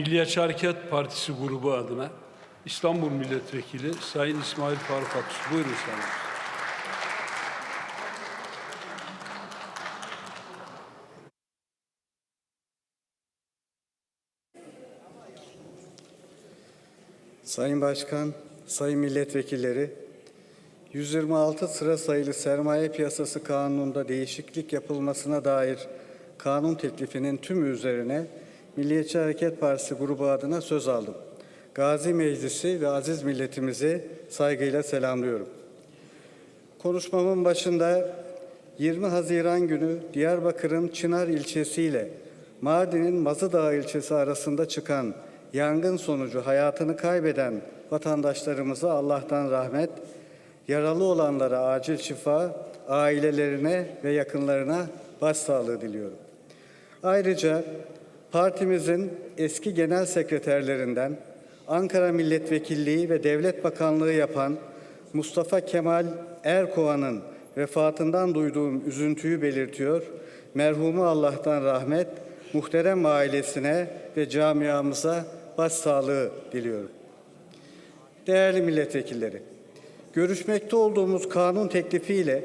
Milliyetçi Hareket Partisi grubu adına İstanbul Milletvekili Sayın İsmail Faruk Aksu. Buyurun Sayın. Sayın Başkan, Sayın Milletvekilleri, 126 sıra sayılı Sermaye Piyasası Kanunu'nda değişiklik yapılmasına dair kanun teklifinin tümü üzerine Milliyetçi Hareket Partisi grubu adına söz aldım. Gazi Meclisi ve aziz milletimizi saygıyla selamlıyorum. Konuşmamın başında 20 Haziran günü Diyarbakır'ın Çınar ilçesi ile Mardin'in Mazıdağ ilçesi arasında çıkan yangın sonucu hayatını kaybeden vatandaşlarımıza Allah'tan rahmet, yaralı olanlara acil şifa, ailelerine ve yakınlarına başsağlığı diliyorum. Ayrıca partimizin eski genel sekreterlerinden Ankara Milletvekilliği ve Devlet Bakanlığı yapan Mustafa Kemal Erkoğan'ın vefatından duyduğum üzüntüyü belirtiyor. Merhumu Allah'tan rahmet, muhterem ailesine ve camiamıza başsağlığı diliyorum. Değerli milletvekilleri, görüşmekte olduğumuz kanun teklifiyle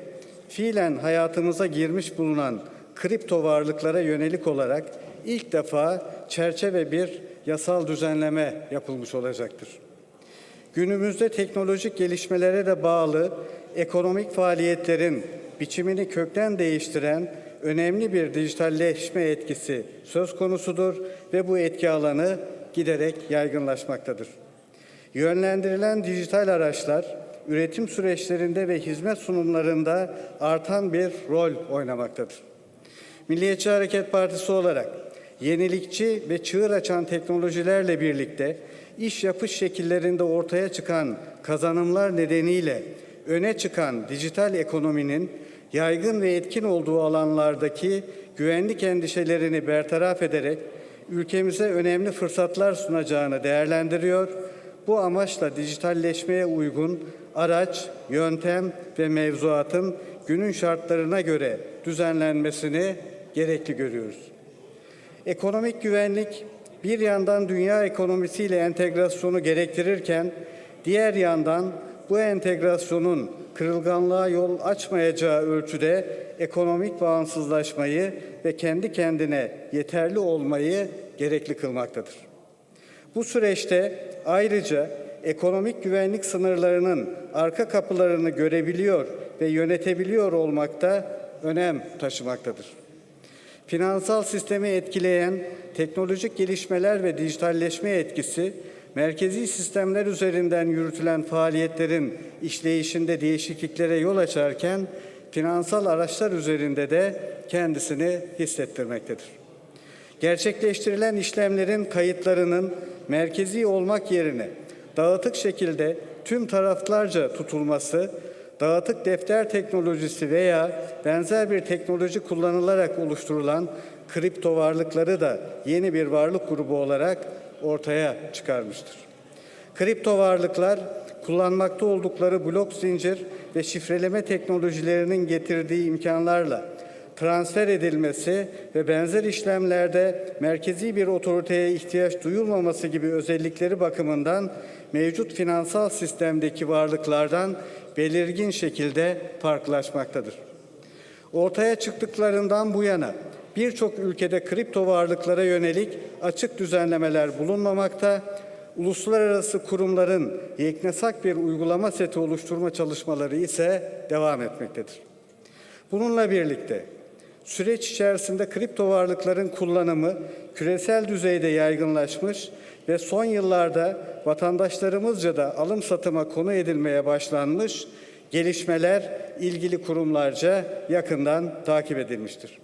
fiilen hayatımıza girmiş bulunan kripto varlıklara yönelik olarak ilk defa çerçeve bir yasal düzenleme yapılmış olacaktır. Günümüzde teknolojik gelişmelere de bağlı ekonomik faaliyetlerin biçimini kökten değiştiren önemli bir dijitalleşme etkisi söz konusudur ve bu etki alanı giderek yaygınlaşmaktadır. Yönlendirilen dijital araçlar üretim süreçlerinde ve hizmet sunumlarında artan bir rol oynamaktadır. Milliyetçi Hareket Partisi olarak yenilikçi ve çığır açan teknolojilerle birlikte iş yapış şekillerinde ortaya çıkan kazanımlar nedeniyle öne çıkan dijital ekonominin yaygın ve etkin olduğu alanlardaki güvenlik endişelerini bertaraf ederek ülkemize önemli fırsatlar sunacağını değerlendiriyor. Bu amaçla dijitalleşmeye uygun araç, yöntem ve mevzuatın günün şartlarına göre düzenlenmesini gerekli görüyoruz. Ekonomik güvenlik bir yandan dünya ekonomisiyle entegrasyonu gerektirirken diğer yandan bu entegrasyonun kırılganlığa yol açmayacağı ölçüde ekonomik bağımsızlaşmayı ve kendi kendine yeterli olmayı gerekli kılmaktadır. Bu süreçte ayrıca ekonomik güvenlik sınırlarının arka kapılarını görebiliyor ve yönetebiliyor olmakta önem taşımaktadır. Finansal sistemi etkileyen teknolojik gelişmeler ve dijitalleşme etkisi, merkezi sistemler üzerinden yürütülen faaliyetlerin işleyişinde değişikliklere yol açarken, finansal araçlar üzerinde de kendisini hissettirmektedir. Gerçekleştirilen işlemlerin kayıtlarının merkezi olmak yerine dağıtık şekilde tüm taraflarca tutulması, dağıtık defter teknolojisi veya benzer bir teknoloji kullanılarak oluşturulan kripto varlıkları da yeni bir varlık grubu olarak ortaya çıkarmıştır. Kripto varlıklar kullanmakta oldukları blok zincir ve şifreleme teknolojilerinin getirdiği imkanlarla transfer edilmesi ve benzer işlemlerde merkezi bir otoriteye ihtiyaç duyulmaması gibi özellikleri bakımından mevcut finansal sistemdeki varlıklardan belirgin şekilde farklılaşmaktadır. Ortaya çıktıklarından bu yana birçok ülkede kripto varlıklara yönelik açık düzenlemeler bulunmamakta, uluslararası kurumların yeknesak bir uygulama seti oluşturma çalışmaları ise devam etmektedir. Bununla birlikte süreç içerisinde kripto varlıkların kullanımı küresel düzeyde yaygınlaşmış ve son yıllarda vatandaşlarımızca da alım satıma konu edilmeye başlanmış gelişmeler ilgili kurumlarca yakından takip edilmiştir.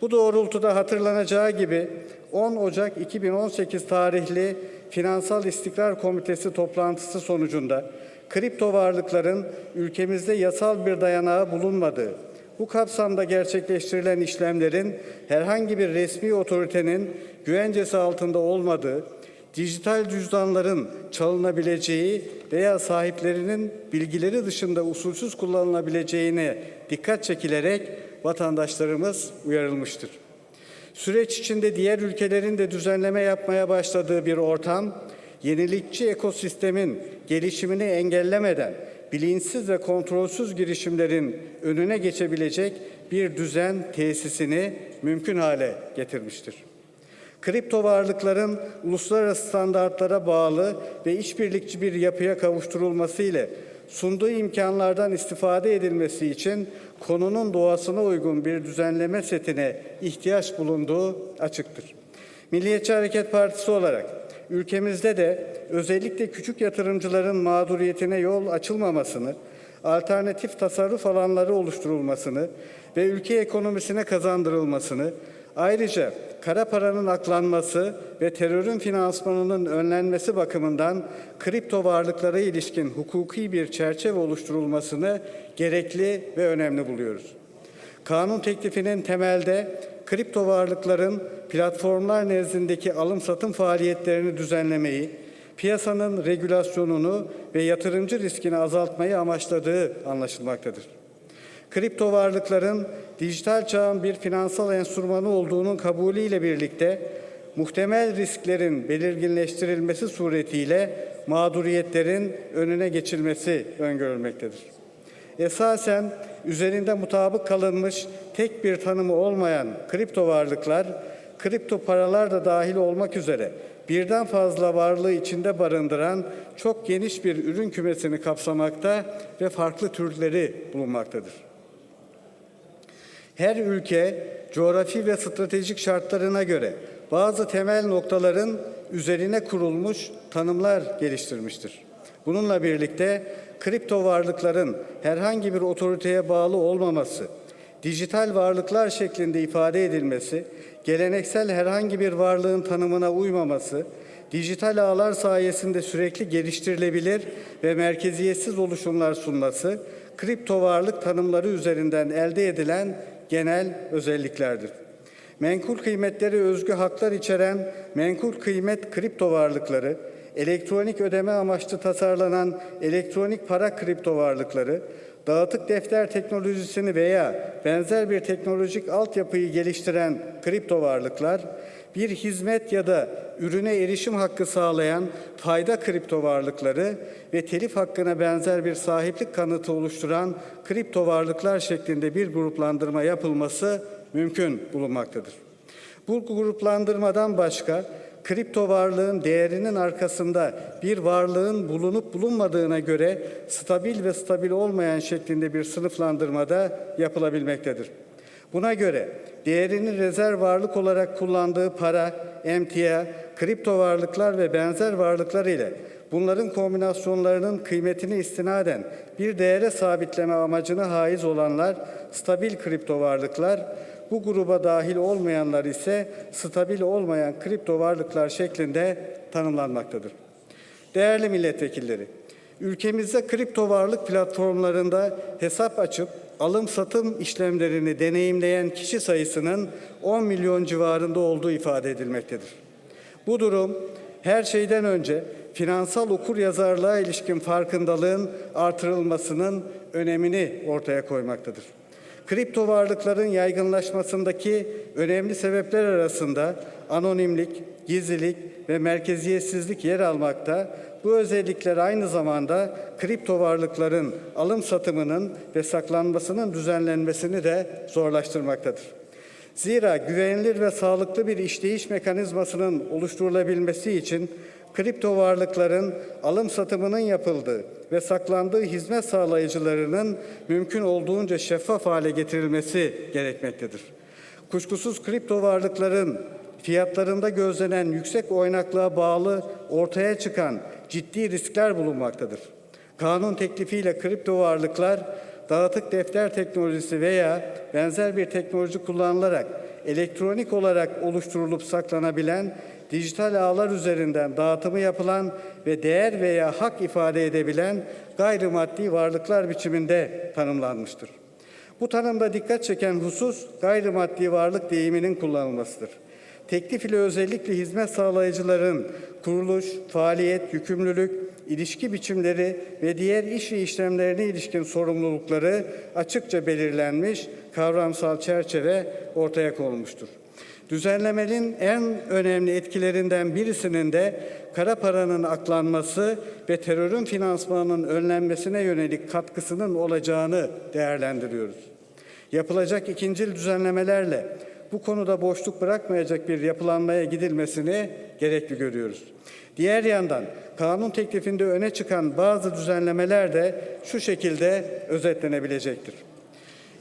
Bu doğrultuda hatırlanacağı gibi 10 Ocak 2018 tarihli Finansal İstikrar Komitesi toplantısı sonucunda kripto varlıkların ülkemizde yasal bir dayanağı bulunmadığı, bu kapsamda gerçekleştirilen işlemlerin herhangi bir resmi otoritenin güvencesi altında olmadığı, dijital cüzdanların çalınabileceği veya sahiplerinin bilgileri dışında usulsüz kullanılabileceğine dikkat çekilerek vatandaşlarımız uyarılmıştır. Süreç içinde diğer ülkelerin de düzenleme yapmaya başladığı bir ortam, yenilikçi ekosistemin gelişimini engellemeden bilinçsiz ve kontrolsüz girişimlerin önüne geçebilecek bir düzen tesisini mümkün hale getirmiştir. Kripto varlıkların uluslararası standartlara bağlı ve işbirlikçi bir yapıya kavuşturulması ile sunduğu imkanlardan istifade edilmesi için konunun doğasına uygun bir düzenleme setine ihtiyaç bulunduğu açıktır. Milliyetçi Hareket Partisi olarak ülkemizde de özellikle küçük yatırımcıların mağduriyetine yol açılmamasını, alternatif tasarruf alanları oluşturulmasını ve ülke ekonomisine kazandırılmasını, ayrıca kara paranın aklanması ve terörün finansmanının önlenmesi bakımından kripto varlıklara ilişkin hukuki bir çerçeve oluşturulmasını gerekli ve önemli buluyoruz. Kanun teklifinin temelde kripto varlıkların platformlar nezdindeki alım satım faaliyetlerini düzenlemeyi, piyasanın regülasyonunu ve yatırımcı riskini azaltmayı amaçladığı anlaşılmaktadır. Kripto varlıkların dijital çağın bir finansal enstrümanı olduğunun kabulüyle birlikte muhtemel risklerin belirginleştirilmesi suretiyle mağduriyetlerin önüne geçilmesi öngörülmektedir. Esasen üzerinde mutabık kalınmış tek bir tanımı olmayan kripto varlıklar, kripto paralar da dahil olmak üzere birden fazla varlığı içinde barındıran çok geniş bir ürün kümesini kapsamakta ve farklı türleri bulunmaktadır. Her ülke coğrafi ve stratejik şartlarına göre bazı temel noktaların üzerine kurulmuş tanımlar geliştirmiştir. Bununla birlikte kripto varlıkların herhangi bir otoriteye bağlı olmaması, dijital varlıklar şeklinde ifade edilmesi, geleneksel herhangi bir varlığın tanımına uymaması, dijital ağlar sayesinde sürekli geliştirilebilir ve merkeziyetsiz oluşumlar sunması, kripto varlık tanımları üzerinden elde edilen genel özelliklerdir. Menkul kıymetleri özgü haklar içeren menkul kıymet kripto varlıkları, elektronik ödeme amaçlı tasarlanan elektronik para kripto varlıkları, dağıtık defter teknolojisini veya benzer bir teknolojik altyapıyı geliştiren kripto varlıklar, bir hizmet ya da ürüne erişim hakkı sağlayan fayda kripto varlıkları ve telif hakkına benzer bir sahiplik kanıtı oluşturan kripto varlıklar şeklinde bir gruplandırma yapılması mümkün bulunmaktadır. Bu gruplandırmadan başka kripto varlığın değerinin arkasında bir varlığın bulunup bulunmadığına göre stabil ve stabil olmayan şeklinde bir sınıflandırmada yapılabilmektedir. Buna göre değerini rezerv varlık olarak kullandığı para, emtia, kripto varlıklar ve benzer varlıklar ile bunların kombinasyonlarının kıymetini istinaden bir değere sabitleme amacına haiz olanlar stabil kripto varlıklar, bu gruba dahil olmayanlar ise stabil olmayan kripto varlıklar şeklinde tanımlanmaktadır. Değerli milletvekilleri, ülkemizde kripto varlık platformlarında hesap açıp alım satım işlemlerini deneyimleyen kişi sayısının 10 milyon civarında olduğu ifade edilmektedir. Bu durum her şeyden önce finansal okur yazarlığa ilişkin farkındalığın artırılmasının önemini ortaya koymaktadır. Kripto varlıkların yaygınlaşmasındaki önemli sebepler arasında anonimlik, gizlilik ve merkeziyetsizlik yer almakta. Bu özellikler aynı zamanda kripto varlıkların alım satımının ve saklanmasının düzenlenmesini de zorlaştırmaktadır. Zira güvenilir ve sağlıklı bir işleyiş mekanizmasının oluşturulabilmesi için kripto varlıkların alım satımının yapıldığı ve saklandığı hizmet sağlayıcılarının mümkün olduğunca şeffaf hale getirilmesi gerekmektedir. Kuşkusuz kripto varlıkların fiyatlarında gözlenen yüksek oynaklığa bağlı ortaya çıkan ciddi riskler bulunmaktadır. Kanun teklifiyle kripto varlıklar dağıtık defter teknolojisi veya benzer bir teknoloji kullanılarak elektronik olarak oluşturulup saklanabilen dijital ağlar üzerinden dağıtımı yapılan ve değer veya hak ifade edebilen gayrimaddi varlıklar biçiminde tanımlanmıştır. Bu tanımda dikkat çeken husus gayrimaddi varlık deyiminin kullanılmasıdır. Teklif ile özellikle hizmet sağlayıcıların kuruluş, faaliyet, yükümlülük, ilişki biçimleri ve diğer iş ve işlemlerine ilişkin sorumlulukları açıkça belirlenmiş kavramsal çerçeve ortaya konulmuştur. Düzenlemenin en önemli etkilerinden birisinin de kara paranın aklanması ve terörün finansmanının önlenmesine yönelik katkısının olacağını değerlendiriyoruz. Yapılacak ikincil düzenlemelerle bu konuda boşluk bırakmayacak bir yapılanmaya gidilmesini gerekli görüyoruz. Diğer yandan kanun teklifinde öne çıkan bazı düzenlemeler de şu şekilde özetlenebilecektir.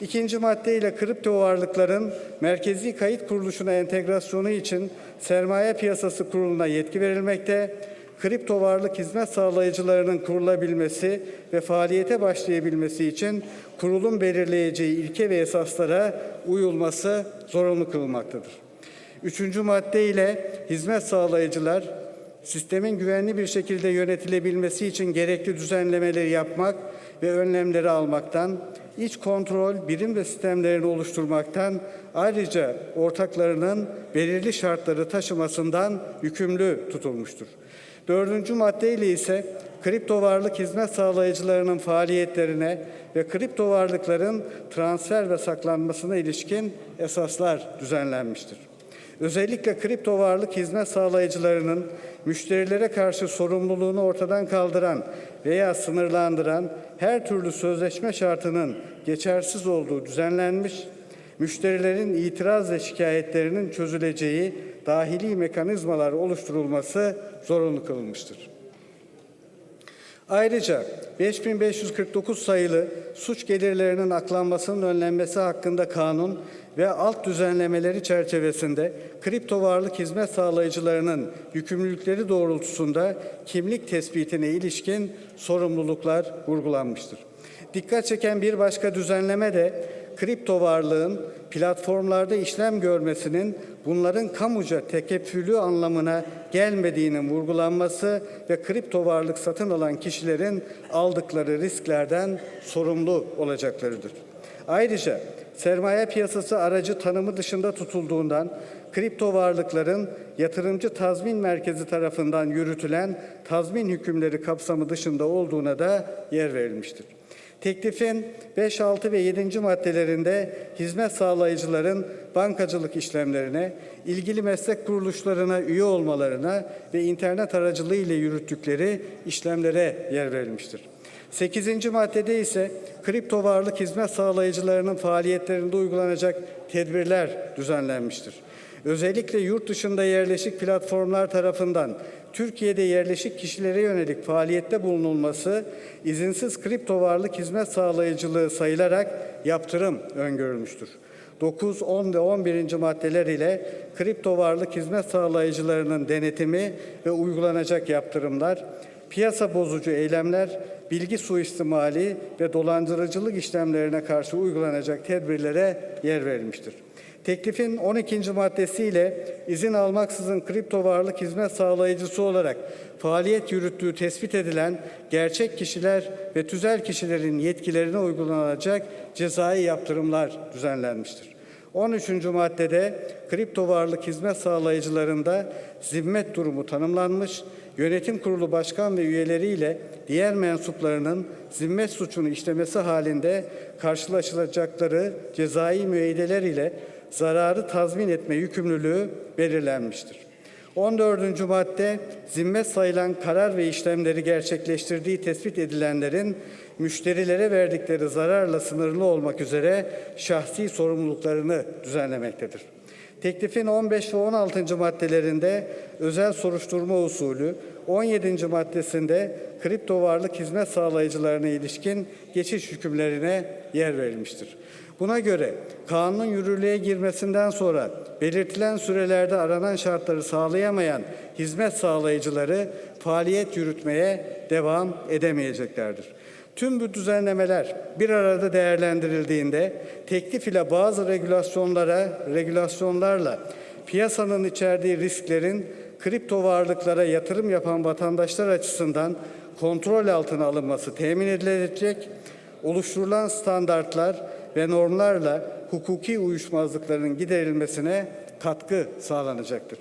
İkinci madde ile kripto varlıkların merkezi kayıt kuruluşuna entegrasyonu için sermaye piyasası kuruluna yetki verilmekte, kripto varlık hizmet sağlayıcılarının kurulabilmesi ve faaliyete başlayabilmesi için kurulun belirleyeceği ilke ve esaslara uyulması zorunlu kılınmaktadır. Üçüncü madde ile hizmet sağlayıcılar sistemin güvenli bir şekilde yönetilebilmesi için gerekli düzenlemeleri yapmak ve önlemleri almaktan, iç kontrol birim ve sistemlerini oluşturmaktan, ayrıca ortaklarının belirli şartları taşımasından yükümlü tutulmuştur. Dördüncü maddeyle ise kripto varlık hizmet sağlayıcılarının faaliyetlerine ve kripto varlıkların transfer ve saklanmasına ilişkin esaslar düzenlenmiştir. Özellikle kripto varlık hizmet sağlayıcılarının müşterilere karşı sorumluluğunu ortadan kaldıran veya sınırlandıran her türlü sözleşme şartının geçersiz olduğu düzenlenmiş, müşterilerin itiraz ve şikayetlerinin çözüleceği dahili mekanizmalar oluşturulması zorunlu kılınmıştır. Ayrıca 5549 sayılı suç gelirlerinin aklanmasının önlenmesi hakkında kanun ve alt düzenlemeleri çerçevesinde kripto varlık hizmet sağlayıcılarının yükümlülükleri doğrultusunda kimlik tespitine ilişkin sorumluluklar vurgulanmıştır. Dikkat çeken bir başka düzenleme de kripto varlığın platformlarda işlem görmesinin bunların kamuca tekeffülü anlamına gelmediğinin vurgulanması ve kripto varlık satın alan kişilerin aldıkları risklerden sorumlu olacaklarıdır. Ayrıca sermaye piyasası aracı tanımı dışında tutulduğundan kripto varlıkların yatırımcı tazmin merkezi tarafından yürütülen tazmin hükümleri kapsamı dışında olduğuna da yer verilmiştir. Teklifin 5, 6 ve 7. maddelerinde hizmet sağlayıcıların bankacılık işlemlerine, ilgili meslek kuruluşlarına üye olmalarına ve internet aracılığı ile yürüttükleri işlemlere yer verilmiştir. 8. maddede ise kripto varlık hizmet sağlayıcılarının faaliyetlerinde uygulanacak tedbirler düzenlenmiştir. Özellikle yurt dışında yerleşik platformlar tarafından Türkiye'de yerleşik kişilere yönelik faaliyette bulunulması izinsiz kripto varlık hizmet sağlayıcılığı sayılarak yaptırım öngörülmüştür. 9, 10 ve 11. maddeler ile kripto varlık hizmet sağlayıcılarının denetimi ve uygulanacak yaptırımlar, piyasa bozucu eylemler, bilgi suistimali ve dolandırıcılık işlemlerine karşı uygulanacak tedbirlere yer verilmiştir. Teklifin 12. maddesiyle izin almaksızın kripto varlık hizmet sağlayıcısı olarak faaliyet yürüttüğü tespit edilen gerçek kişiler ve tüzel kişilerin yetkilerine uygulanacak cezai yaptırımlar düzenlenmiştir. 13. maddede kripto varlık hizmet sağlayıcılarında zimmet durumu tanımlanmış, yönetim kurulu başkan ve üyeleriyle diğer mensuplarının zimmet suçunu işlemesi halinde karşılaşılacakları cezai müeyyideler ile zararı tazmin etme yükümlülüğü belirlenmiştir. 14. madde zimmet sayılan karar ve işlemleri gerçekleştirdiği tespit edilenlerin müşterilere verdikleri zararla sınırlı olmak üzere şahsi sorumluluklarını düzenlemektedir. Teklifin 15 ve 16. maddelerinde özel soruşturma usulü, 17. maddesinde kripto varlık hizmet sağlayıcılarına ilişkin geçiş hükümlerine yer verilmiştir. Buna göre kanunun yürürlüğe girmesinden sonra belirtilen sürelerde aranan şartları sağlayamayan hizmet sağlayıcıları faaliyet yürütmeye devam edemeyeceklerdir. Tüm bu düzenlemeler bir arada değerlendirildiğinde teklif ile bazı regülasyonlara, regülasyonlarla piyasanın içerdiği risklerin kripto varlıklara yatırım yapan vatandaşlar açısından kontrol altına alınması temin edilecek, oluşturulan standartlar ve normlarla hukuki uyuşmazlıkların giderilmesine katkı sağlanacaktır.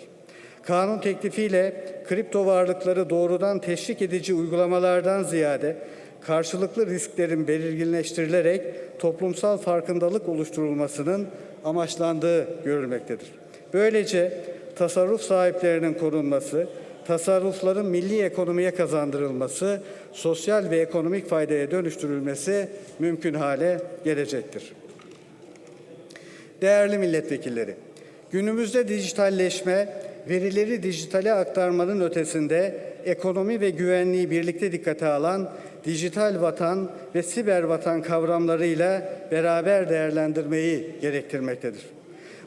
Kanun teklifiyle kripto varlıkları doğrudan teşvik edici uygulamalardan ziyade karşılıklı risklerin belirginleştirilerek toplumsal farkındalık oluşturulmasının amaçlandığı görülmektedir. Böylece tasarruf sahiplerinin korunması, tasarrufların milli ekonomiye kazandırılması, sosyal ve ekonomik faydaya dönüştürülmesi mümkün hale gelecektir. Değerli milletvekilleri, günümüzde dijitalleşme, verileri dijitale aktarmanın ötesinde ekonomi ve güvenliği birlikte dikkate alan dijital vatan ve siber vatan kavramlarıyla beraber değerlendirmeyi gerektirmektedir.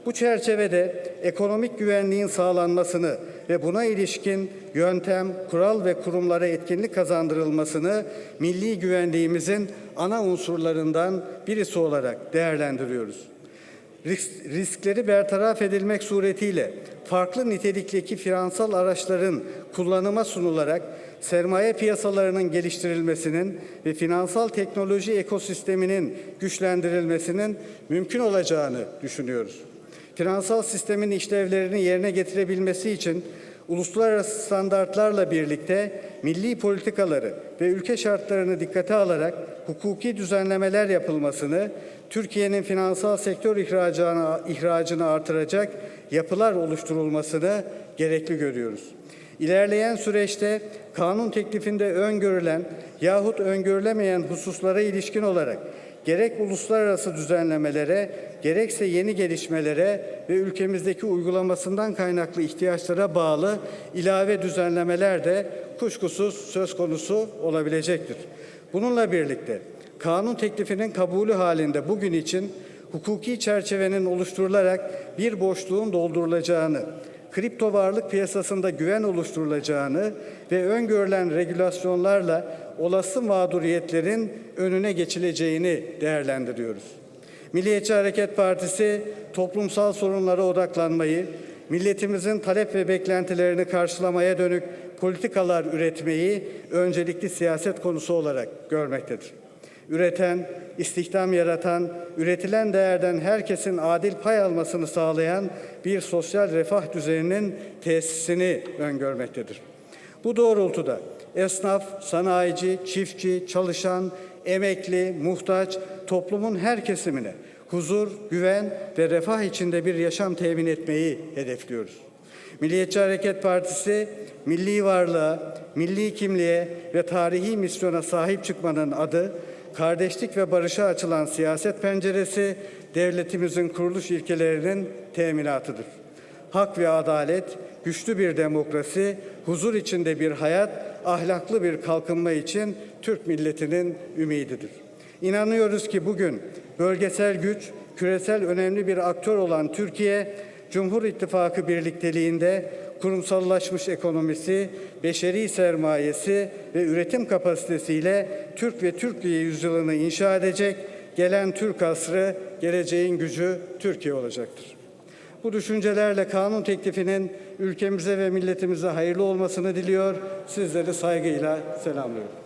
Bu çerçevede ekonomik güvenliğin sağlanmasını ve buna ilişkin yöntem, kural ve kurumlara etkinlik kazandırılmasını milli güvenliğimizin ana unsurlarından birisi olarak değerlendiriyoruz. Risk- riskleri bertaraf edilmek suretiyle farklı nitelikteki finansal araçların kullanıma sunularak sermaye piyasalarının geliştirilmesinin ve finansal teknoloji ekosisteminin güçlendirilmesinin mümkün olacağını düşünüyoruz. Finansal sistemin işlevlerini yerine getirebilmesi için uluslararası standartlarla birlikte milli politikaları ve ülke şartlarını dikkate alarak hukuki düzenlemeler yapılmasını, Türkiye'nin finansal sektör ihracını, ihracını artıracak yapılar oluşturulmasını gerekli görüyoruz. İlerleyen süreçte kanun teklifinde öngörülen yahut öngörülemeyen hususlara ilişkin olarak gerek uluslararası düzenlemelere, gerekse yeni gelişmelere ve ülkemizdeki uygulamasından kaynaklı ihtiyaçlara bağlı ilave düzenlemeler de kuşkusuz söz konusu olabilecektir. Bununla birlikte kanun teklifinin kabulü halinde bugün için hukuki çerçevenin oluşturularak bir boşluğun doldurulacağını, kripto varlık piyasasında güven oluşturulacağını ve öngörülen regülasyonlarla olası mağduriyetlerin önüne geçileceğini değerlendiriyoruz. Milliyetçi Hareket Partisi toplumsal sorunlara odaklanmayı, milletimizin talep ve beklentilerini karşılamaya dönük politikalar üretmeyi öncelikli siyaset konusu olarak görmektedir. Üreten, istihdam yaratan, üretilen değerden herkesin adil pay almasını sağlayan bir sosyal refah düzeninin tesisini öngörmektedir. Bu doğrultuda esnaf, sanayici, çiftçi, çalışan, emekli, muhtaç, toplumun her kesimine huzur, güven ve refah içinde bir yaşam temin etmeyi hedefliyoruz. Milliyetçi Hareket Partisi milli varlığa, milli kimliğe ve tarihi misyona sahip çıkmanın adı, kardeşlik ve barışa açılan siyaset penceresi devletimizin kuruluş ilkelerinin teminatıdır. Hak ve adalet, güçlü bir demokrasi, huzur içinde bir hayat, ahlaklı bir kalkınma için Türk milletinin ümididir. İnanıyoruz ki bugün bölgesel güç, küresel önemli bir aktör olan Türkiye, Cumhur İttifakı birlikteliğinde kurumsallaşmış ekonomisi, beşeri sermayesi ve üretim kapasitesiyle Türk ve Türkiye yüzyılını inşa edecek, gelen Türk asrı, geleceğin gücü Türkiye olacaktır. Bu düşüncelerle kanun teklifinin ülkemize ve milletimize hayırlı olmasını diliyor. Sizleri saygıyla selamlıyorum.